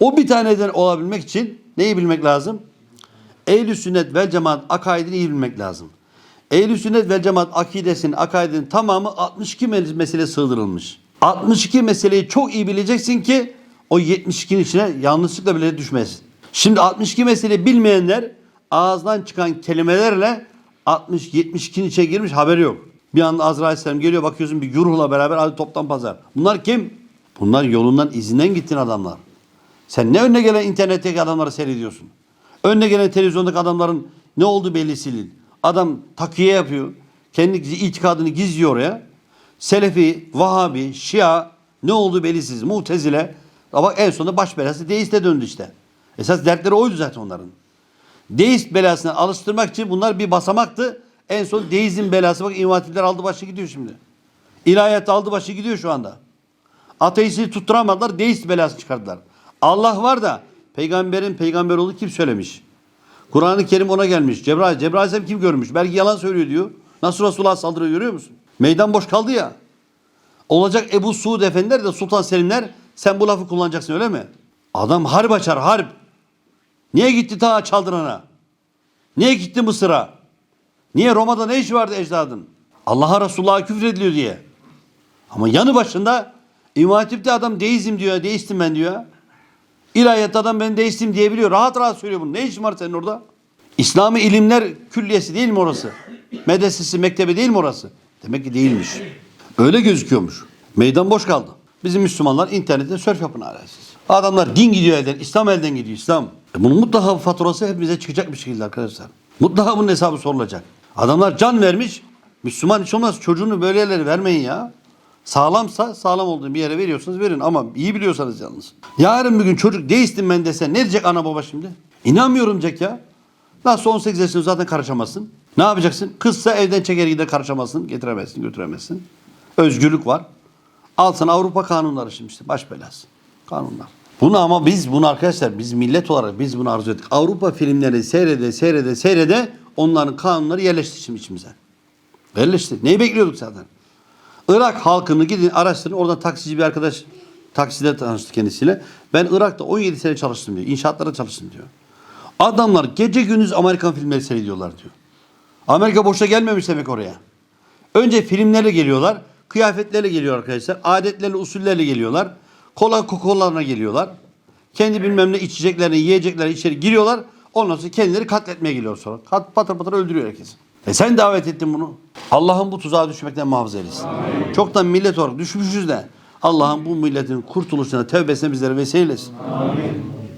O bir taneden olabilmek için neyi bilmek lazım? Ehl-i sünnet vel cemaat akaidini iyi bilmek lazım. Ehl-i sünnet vel cemaat akidesinin, akaidinin tamamı 62 mes- mesele sığdırılmış. 62 meseleyi çok iyi bileceksin ki o 72'nin içine yanlışlıkla bile düşmesin. Şimdi 62 meseleyi bilmeyenler ağızdan çıkan kelimelerle 60 72'nin içine girmiş haberi yok. Bir anda Azrail Aleyhisselam geliyor bakıyorsun bir güruhla beraber hadi toptan pazar. Bunlar kim? Bunlar yolundan izinden gittin adamlar. Sen ne önüne gelen internetteki adamları seyrediyorsun? Önüne gelen televizyondaki adamların ne oldu belli değil. Adam takiye yapıyor. Kendi itikadını gizliyor oraya. Selefi, Vahabi, Şia ne oldu belirsiz. Mutezile. Ama en sonunda baş belası deiste döndü işte. Esas dertleri oydu zaten onların. Deist belasına alıştırmak için bunlar bir basamaktı. En son deizm belası bak İmam Hatipler aldı başı gidiyor şimdi. İlahiyat aldı başı gidiyor şu anda. Ateisti tutturamadılar, deist belası çıkardılar. Allah var da peygamberin peygamber olduğunu kim söylemiş? Kur'an-ı Kerim ona gelmiş. Cebrail, Cebrail Aleyhisselam kim görmüş? Belki yalan söylüyor diyor. Nasıl Resulullah saldırıyor görüyor musun? Meydan boş kaldı ya. Olacak Ebu Suud Efendiler de Sultan Selimler sen bu lafı kullanacaksın öyle mi? Adam harp açar harp. Niye gitti ta Çaldıran'a? Niye gitti Mısır'a? Niye Roma'da ne işi vardı ecdadın? Allah'a Resulullah'a küfür ediliyor diye. Ama yanı başında İmam Hatip'te adam deizm diyor, deistim ben diyor. İlahiyat adam ben deistim diyebiliyor. Rahat rahat söylüyor bunu. Ne işin var senin orada? İslami ilimler külliyesi değil mi orası? Medresesi, mektebi değil mi orası? Demek ki değilmiş. Öyle gözüküyormuş. Meydan boş kaldı. Bizim Müslümanlar internette sörf yapın hala. Adamlar din gidiyor elden, İslam elden gidiyor, İslam. E bunun mutlaka faturası hepimize çıkacak bir şekilde arkadaşlar. Mutlaka bunun hesabı sorulacak. Adamlar can vermiş. Müslüman hiç olmaz çocuğunu böyle yerlere vermeyin ya. Sağlamsa sağlam olduğu bir yere veriyorsanız verin ama iyi biliyorsanız yalnız. Yarın bir gün çocuk deistim ben dese ne diyecek ana baba şimdi? İnanmıyorum diyecek ya. Nasıl 18 yaşında zaten karışamazsın. Ne yapacaksın? Kızsa evden çeker gider karışamazsın. Getiremezsin, götüremezsin. Özgürlük var. Al Avrupa kanunları şimdi işte baş belası. Kanunlar. Bunu ama biz bunu arkadaşlar biz millet olarak biz bunu arzu ettik. Avrupa filmleri seyrede seyrede seyrede onların kanunları yerleşti şimdi içimize. Yerleşti. Neyi bekliyorduk zaten? Irak halkını gidin araştırın. Oradan taksici bir arkadaş takside tanıştı kendisiyle. Ben Irak'ta 17 sene çalıştım diyor. İnşaatlarda çalıştım diyor. Adamlar gece gündüz Amerikan filmleri seyrediyorlar diyor. Amerika boşa gelmemiş demek oraya. Önce filmlerle geliyorlar. Kıyafetlerle geliyor arkadaşlar. Adetlerle, usullerle geliyorlar. Kola kokolarına geliyorlar. Kendi bilmem ne içeceklerine, yiyeceklerine içeri giriyorlar. Ondan sonra kendileri katletmeye geliyor sonra. Kat, patır patır öldürüyor herkes. E sen davet ettin bunu. Allah'ın bu tuzağa düşmekten muhafaza eylesin. Çoktan millet olarak düşmüşüz de. Allah'ın bu milletin kurtuluşuna, tevbesine bizlere vesile eylesin.